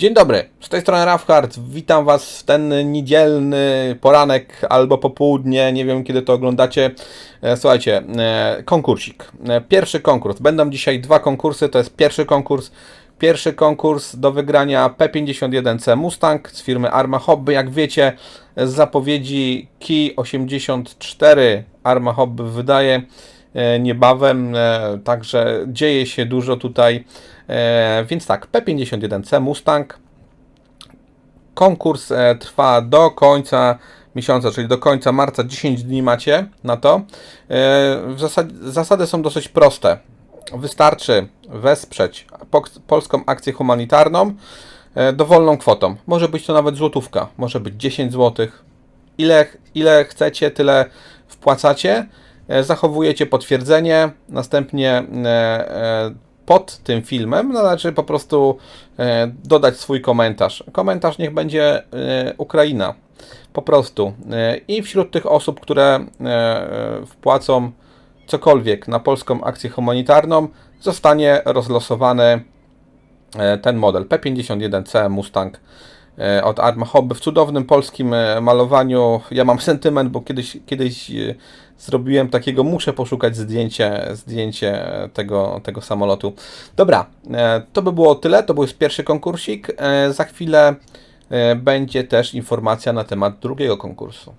Dzień dobry, z tej strony Rafhard. Witam Was w ten niedzielny poranek albo popołudnie, nie wiem kiedy to oglądacie. E, Słuchajcie, e, konkursik. E, Pierwszy konkurs. Będą dzisiaj dwa konkursy. To jest pierwszy konkurs. Pierwszy konkurs do wygrania P51C Mustang z firmy Arma Hobby. Jak wiecie, z zapowiedzi Key 84 Arma Hobby wydaje niebawem, e, także dzieje się dużo tutaj. E, Więc tak, P51C Mustang. Konkurs e, trwa do końca miesiąca, czyli do końca marca. 10 dni macie na to. E, zasady są dosyć proste. Wystarczy wesprzeć polską akcję humanitarną e, dowolną kwotą. Może być to nawet złotówka, może być 10 złotych. Ile, ile chcecie, tyle wpłacacie. E, Zachowujecie potwierdzenie, następnie e, e, pod tym filmem należy po prostu dodać swój komentarz. Komentarz niech będzie Ukraina. Po prostu. I wśród tych osób, które wpłacą cokolwiek na polską akcję humanitarną, zostanie rozlosowany ten model P51C Mustang od Arma Hobby w cudownym polskim e, malowaniu. Ja mam sentyment, bo kiedyś, kiedyś e, zrobiłem takiego, muszę poszukać zdjęcie, zdjęcie tego, tego samolotu. Dobra, e, to by było tyle. To był pierwszy konkursik. E, Za chwilę e, będzie też informacja na temat drugiego konkursu.